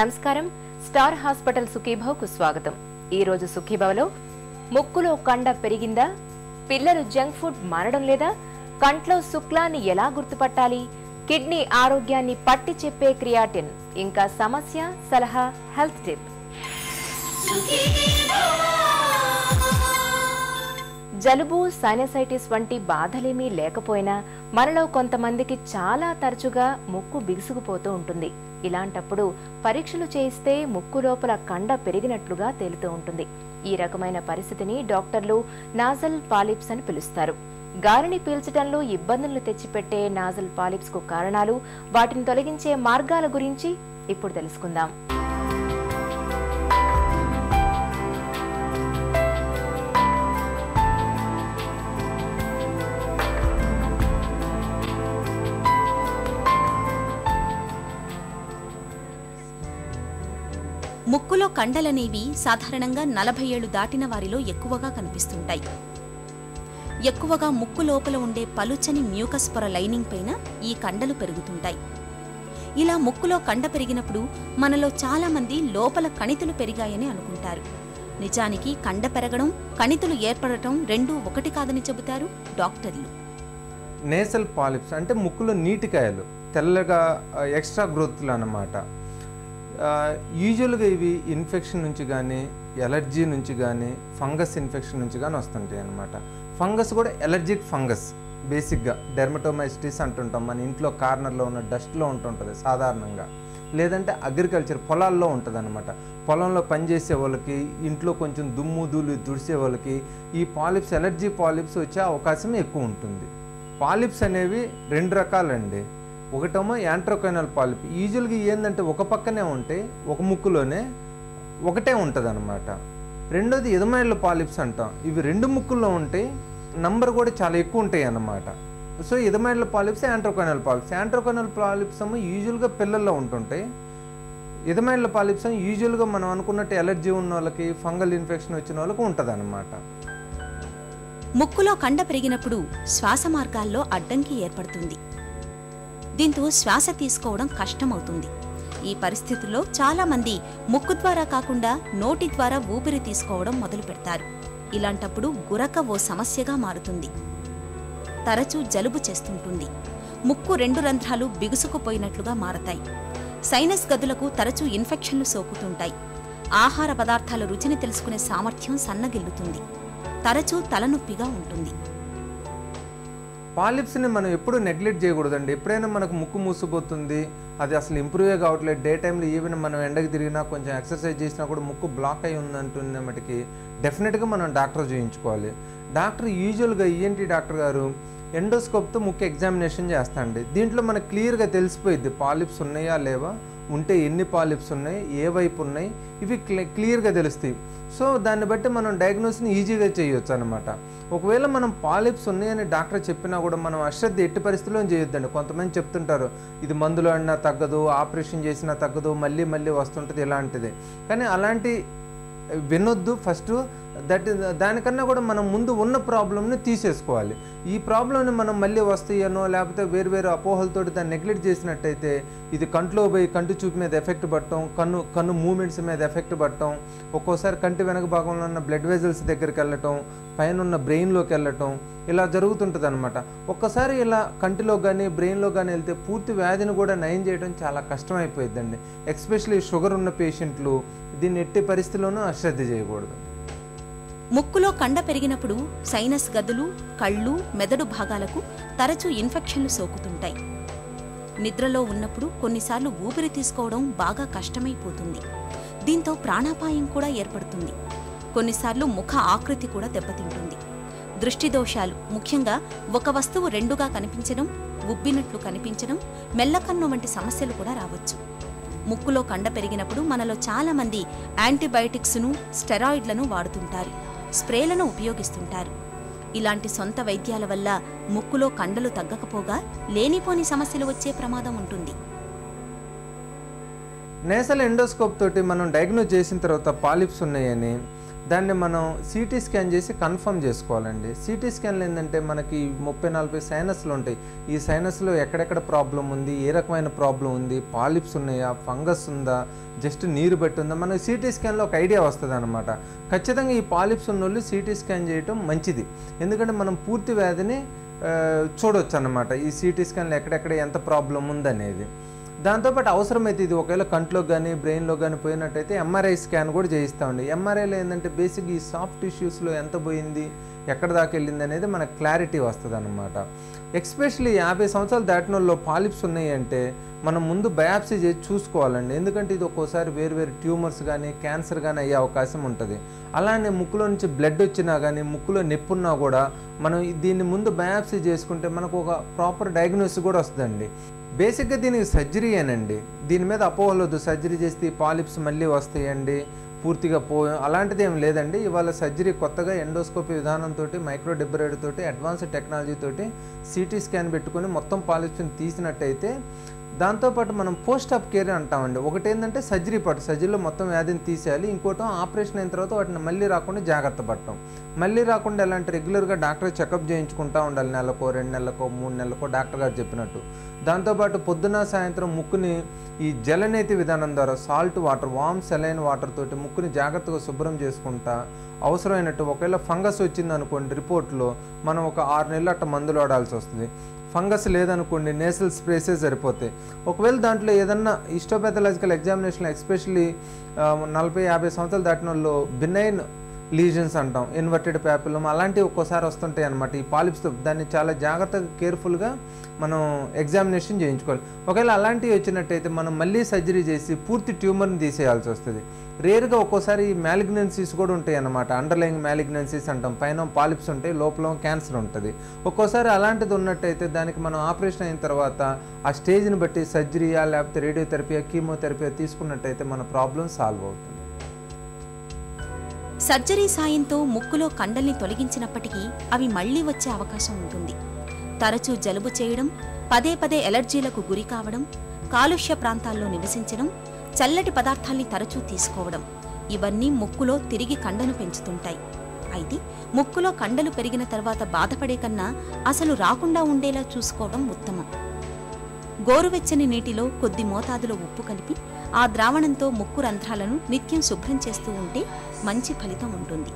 నమస్కారం. Star hospital సుఖీభావ్కు స్వాగతం. ఈ రోజు సుఖీభావ్లో ముక్కులో కండ పెరిగిందా? పిల్లలు జంక్ ఫుడ్ మానడం లేదా? కంట్లో శుక్లాన్ని ఎలా గుర్తుపట్టాలి? కిడ్నీ ఆరోగ్యాన్ని పట్టి చెప్పే క్రియాటిన్. ఇంకా సమస్య సలహా హెల్త్ టిప్. జలుబు సైనసైటిస్ వంటి బాధలేమీ లేకపోయినా మనలో కొంతమందికి చాలా తరచుగా ముక్కు బిగుసుకుపోతూ ఉంటుంది. ఇలాంటప్పుడు పరీక్షలు చేయిస్తే ముక్కు లోపల కండ పెరిగినట్లుగా తేలుతూ ఉంటుంది. ఈ రకమైన పరిస్థితిని డాక్టర్లు నాజల్ పాలిప్స్ అని పిలుస్తారు. గాలిని పీల్చడంలో ఇబ్బందులు తెచ్చిపెట్టే నాజల్ పాలిప్స్కు కారణాలు వాటిని తొలగించే మార్గాల గురించి ఇప్పుడు తెలుసుకుందాం. ముక్కులో కండలనేవి సాధారణంగా నలభై ఏళ్ళు దాటిన వారిలో ఎక్కువగా కనిపిస్తుంటాయి. ఎక్కువగా ముక్కు లోపల ఉండే పలుచని మ్యూకస్ పొర లైనింగ్ పైన ఈ కండలు పెరుగుతుంటాయి. ఇలా ముక్కులో కండ పెరిగినప్పుడు మనలో చాలా మంది లోపల కణితులు పెరిగాయని అనుకుంటారు. నిజానికి కండ పెరగడం కణితులు ఏర్పడటం రెండూ ఒకటి కాదని చెబుతారు డాక్టర్లు. నేసల్ పాలిప్స్ అంటే ముక్కులో నీటికాయలు తెల్లగా ఎక్స్ట్రా గ్రోత్లు అన్నమాట. యూజువల్గా ఇవి ఇన్ఫెక్షన్ నుంచి కానీ ఎలర్జీ నుంచి కానీ ఫంగస్ ఇన్ఫెక్షన్ నుంచి కానీ వస్తుంటాయి అనమాట ఫంగస్ కూడా ఎలర్జిక్ ఫంగస్ బేసిక్గా డెర్మటోమైసిటీస్ అంటుంటాం. మన ఇంట్లో కార్నర్లో ఉన్న డస్ట్లో ఉంటుంటుంది సాధారణంగా. లేదంటే అగ్రికల్చర్ పొలాల్లో ఉంటుంది అనమాట పొలంలో పనిచేసే వాళ్ళకి ఇంట్లో కొంచెం దుమ్ము దూలు దుడిసే వాళ్ళకి ఈ పాలిప్స్ ఎలర్జీ పాలిప్స్ వచ్చే అవకాశం ఎక్కువ ఉంటుంది. పాలిప్స్ అనేవి రెండు రకాలండి. ఒకటేమో యాంట్రోకైనల్ పాలిప్. యూజువల్గా ఏంటంటే ఒక పక్కనే ఉంటే ఒక ముక్కులోనే ఒకటే ఉంటుంది అనమాట రెండోది ఎదమైళ్ళ పాలిప్స్ అంటాం. ఇవి రెండు ముక్కుల్లో ఉంటాయి నంబర్ కూడా చాలా ఎక్కువ ఉంటాయి అన్నమాట so ఇదమైళ్ళ polyps antrochoanal polyps. Antrochoanal polyps ఏమో యూజువల్గా పిల్లల్లో ఉంటుంటాయి ఇదమైళ్ళ పాలిప్స్ యూజువల్గా మనం అనుకున్నట్టు ఎలర్జీ ఉన్న వాళ్ళకి ఫంగల్ ఇన్ఫెక్షన్ వచ్చిన వాళ్ళకి ఉంటుంది ముక్కులో కండ పెరిగినప్పుడు శ్వాస మార్గాల్లో అడ్డంకి ఏర్పడుతుంది. దీంతో శ్వాస తీసుకోవడం కష్టమవుతుంది. ఈ పరిస్థితుల్లో చాలామంది ముక్కు ద్వారా కాకుండా నోటి ద్వారా ఊపిరి తీసుకోవడం మొదలు పెడతారు ఇలాంటప్పుడు గురక ఓ సమస్యగా మారుతుంది. తరచూ జలుబు చేస్తుంటుంది. ముక్కు రెండు రంధ్రాలు బిగుసుకుపోయినట్లుగా మారతాయి. సైనస్ గదులకు తరచూ ఇన్ఫెక్షన్లు సోకుతుంటాయి. ఆహార పదార్థాల రుచిని తెలుసుకునే సామర్థ్యం సన్నగిల్లుతుంది. తరచూ తలనొప్పిగా ఉంటుంది. పాలిప్స్ని మనం ఎప్పుడు నెగ్లెక్ట్ చేయకూడదండి. ఎప్పుడైనా మనకు ముక్కు మూసిపోతుంది అది అసలు ఇంప్రూవే కావట్లేదు. డే టైంలో ఈవెన్ మనం ఎండకి తిరిగినా కొంచెం ఎక్సర్సైజ్ చేసినా కూడా ముక్కు బ్లాక్ అయి ఉందంటున్న మటుకి డెఫినెట్గా మనం డాక్టర్ చూయించుకోవాలి. డాక్టర్ యూజువల్గా ఈఎన్టీ డాక్టర్ గారు ఎండోస్కోప్తో ముక్కు ఎగ్జామినేషన్ చేస్తాండి దీంట్లో మనకు క్లియర్గా తెలిసిపోయిద్ది. పాలిప్స్ ఉన్నాయా లేవా? ఉంటే ఎన్ని పాలిప్స్ ఉన్నాయి ఏ వైపు ఉన్నాయి ఇవి క్లియర్గా తెలుస్తాయి. సో దాన్ని బట్టి మనం డయాగ్నోస్ని ఈజీగా చేయొచ్చు అనమాట ఒకవేళ మనం పాలిప్స్ ఉన్నాయని డాక్టర్ చెప్పినా కూడా మనం అశ్రద్ధ ఎట్టి పరిస్థితుల్లో చేయొద్దండి. కొంతమంది చెప్తుంటారు ఇది మందులు అన్నా తగ్గదు ఆపరేషన్ చేసినా తగ్గదు మళ్ళీ మళ్ళీ వస్తుంటుంది ఇలాంటిది. కానీ అలాంటి వినొద్దు. ఫస్ట్ దట్ దానికన్నా కూడా మనం ముందు ఉన్న ప్రాబ్లమ్ని తీసేసుకోవాలి. ఈ ప్రాబ్లంని మనం మళ్ళీ వస్తాయనో లేకపోతే వేరు వేరు అపోహలతోటి దాన్ని నెగ్లెక్ట్ చేసినట్టయితే ఇది కంట్లో పోయి కంటి చూపు మీద ఎఫెక్ట్ పడటం కన్ను కన్ను మూమెంట్స్ మీద ఎఫెక్ట్ పడటం ఒక్కోసారి కంటి వెనక భాగంలో ఉన్న బ్లడ్ వెజల్స్ దగ్గరికి వెళ్ళటం పైన ఉన్న బ్రెయిన్లోకి వెళ్ళటం ఇలా జరుగుతుంటుంది అనమాట ఒక్కసారి ఇలా కంటిలో కానీ బ్రెయిన్లో కానీ వెళ్తే పూర్తి వ్యాధిని కూడా నయం చేయడం చాలా కష్టమైపోయిందండి ఎస్పెషలీ షుగర్ ఉన్న పేషెంట్లు దీన్ని ఎట్టి పరిస్థితుల్లోనూ అశ్రద్ధ చేయకూడదు. ముక్కులో కండ పెరిగినప్పుడు సైనస్ గదులు కళ్ళు మెదడు భాగాలకు తరచూ ఇన్ఫెక్షన్లు సోకుతుంటాయి. నిద్రలో ఉన్నప్పుడు కొన్నిసార్లు ఊపిరి తీసుకోవడం బాగా కష్టమైపోతుంది. దీంతో ప్రాణాపాయం కూడా ఏర్పడుతుంది. కొన్నిసార్లు ముఖ ఆకృతి కూడా దెబ్బతింటుంది. దృష్టి దోషాలు ముఖ్యంగా ఒక వస్తువు రెండుగా కనిపించడం ఉబ్బినట్లు కనిపించడం మెల్లకన్ను వంటి సమస్యలు కూడా రావచ్చు. ముక్కులో కండ పెరిగినప్పుడు మనలో చాలా మంది యాంటీబయాటిక్స్ను స్టెరాయిడ్లను వాడుతుంటారు. స్ప్రేలను ఉపయోగిస్తుంటారు. ఇలాంటి సొంత వైద్యాల వల్ల ముక్కులో కండలు తగ్గకపోగా లేనిపోని సమస్యలు వచ్చే ప్రమాదం ఉంటుంది. నేసల్ ఎండోస్కోప్ తోటి మనం డయాగ్నోజ్ చేసిన తర్వాత పాలిప్స్ ఉన్నాయని దాన్ని మనం సిటీ స్కాన్ చేసి కన్ఫర్మ్ చేసుకోవాలండి. సిటీ స్కాన్లో ఏంటంటే మనకి ముప్పై నలభై సైనస్లు ఉంటాయి. ఈ సైనస్లో ఎక్కడెక్కడ ప్రాబ్లం ఉంది? ఏ రకమైన ప్రాబ్లం ఉంది? పాలిప్స్ ఉన్నాయా? ఫంగస్ ఉందా? జస్ట్ నీరు పెట్టుందా ఉందా? మనకి సిటీ స్కాన్లో ఒక ఐడియా వస్తుంది అనమాట ఖచ్చితంగా ఈ పాలిప్స్ ఉన్న వాళ్ళు సిటీ స్కాన్ చేయటం మంచిది. ఎందుకంటే మనం పూర్తి వ్యాధిని చూడొచ్చు అనమాట ఈ సిటీ స్కాన్లో ఎక్కడెక్కడ ఎంత ప్రాబ్లం ఉందనేది. దాంతోపాటు అవసరమైతే ఇది ఒకవేళ కంట్లో కానీ బ్రెయిన్లో కానీ పోయినట్టయితే ఎంఆర్ఐ స్కాన్ కూడా చేయిస్తామండి. ఎంఆర్ఐలో ఏంటంటే బేసిక్ ఈ సాఫ్ట్ టిష్యూస్లో ఎంత పోయింది ఎక్కడ దాకా వెళ్ళింది అనేది మనకు క్లారిటీ వస్తుంది అనమాట ఎక్స్పెషలీ యాభై సంవత్సరాలు దాటిన వాళ్ళు పాలిప్స్ ఉన్నాయంటే మనం ముందు బయాప్సీ చేసి చూసుకోవాలండి. ఎందుకంటే ఇది ఒక్కోసారి వేరు వేరు ట్యూమర్స్ కానీ క్యాన్సర్ కానీ అయ్యే అవకాశం ఉంటుంది. అలానే ముక్కులో నుంచి బ్లడ్ వచ్చినా కానీ ముక్కులో నొప్పున్నా కూడా మనం దీన్ని ముందు బయాప్సీ చేసుకుంటే మనకు ఒక ప్రాపర్ డయాగ్నోసిస్ కూడా వస్తుందండి. బేసిక్గా దీనికి సర్జరీ అనండి దీని మీద అపోహలొద్దు సర్జరీ చేస్తే పాలిప్స్ మళ్ళీ వస్తాయండి పూర్తిగా పో అలాంటిది ఏం లేదండి. ఇవాళ సర్జరీ కొత్తగా ఎండోస్కోపీ విధానంతో మైక్రో డిబ్రైడ్ తోటి అడ్వాన్స్డ్ టెక్నాలజీ తోటి సిటీ స్కాన్ పెట్టుకొని మొత్తం పాలిప్స్ని తీసినట్టయితే దాంతోపాటు మనం పోస్ట్ ఆఫ్ కేర్ అంటామండి. ఒకటి ఏంటంటే సర్జరీ పాటు సర్జరీలో మొత్తం వ్యాధిని తీసేయాలి. ఇంకోటి ఆపరేషన్ అయిన తర్వాత వాటిని మళ్ళీ రాకుండా జాగ్రత్త పడటం. మళ్ళీ రాకుండా ఎలాంటి రెగ్యులర్గా డాక్టర్ చెకప్ చేయించుకుంటా ఉండాలి. నెలకో రెండు నెలలకో మూడు నెలలకో డాక్టర్ గారు చెప్పినట్టు. దాంతోపాటు పొద్దున సాయంత్రం ముక్కుని ఈ జలనేతి విధానం ద్వారా salt water warm saline water తోటి ముక్కుని జాగ్రత్తగా శుభ్రం చేసుకుంటా అవసరమైనట్టు ఒకవేళ ఫంగస్ వచ్చింది అనుకోండి రిపోర్ట్లో మనం ఒక ఆరు నెలలు అట్ట మందులు వాడాల్సి వస్తుంది. ఫంగస్ లేదనుకోండి నేసల్ స్ప్రేసే సరిపోతాయి. ఒకవేళ దాంట్లో ఏదన్నా ఇస్టోపెథలాజికల్ ఎగ్జామినేషన్ ఎస్పెషల్లీ నలభై యాభై సంవత్సరాలు దాటిన వాళ్ళు బినైన్ లీజన్స్ అంటాం ఇన్వర్టెడ్ ప్యాపిలం అలాంటివి ఒక్కోసారి వస్తుంటాయి అనమాట ఈ పాలిప్స్తో దాన్ని చాలా జాగ్రత్తగా కేర్ఫుల్గా మనం ఎగ్జామినేషన్ చేయించుకోవాలి. ఒకవేళ అలాంటివి వచ్చినట్టయితే మనం మళ్ళీ సర్జరీ చేసి పూర్తి ట్యూమర్ని తీసేయాల్సి వస్తుంది. రేరుగా ఒక్కోసారి మ్యాలిగ్నెన్సీస్ కూడా ఉంటాయి అన్నమాట. అండర్లైన్ మ్యాలిగ్నెన్సీస్ అంటాం పైన పాలిప్స్ ఉంటాయి లోపల క్యాన్సర్ ఉంటుంది. ఒక్కోసారి అలాంటిది ఉన్నట్టయితే దానికి మనం ఆపరేషన్ అయిన తర్వాత ఆ స్టేజ్ని బట్టి సర్జరీయా లేకపోతే రేడియోథెరపీయా కీమోథెరపీయా తీసుకున్నట్టయితే మన ప్రాబ్లం సాల్వ్ అవుతుంది. సర్జరీ సాయంతో ముక్కులో కండల్ని తొలగించినప్పటికీ అవి మళ్ళీ వచ్చే అవకాశం ఉంటుంది. తరచూ జలుబు చేయడం పదే పదే ఎలర్జీలకు గురి కావడం కాలుష్య ప్రాంతాల్లో నివసించడం చల్లటి పదార్థాల్ని తరచూ తీసుకోవడం ఇవన్నీ ముక్కులో తిరిగి కండను పెంచుతుంటాయి. అయితే ముక్కులో కండలు పెరిగిన తర్వాత బాధపడే కన్నా అసలు రాకుండా ఉండేలా చూసుకోవడం ఉత్తమం. గోరువెచ్చని నీటిలో కొద్ది మోతాదులో ఉప్పు కలిపి ఆ ద్రావణంతో ముక్కు రంధ్రాలను నిత్యం శుభ్రం చేస్తూ ఉంటే మంచి ఫలితం ఉంటుంది.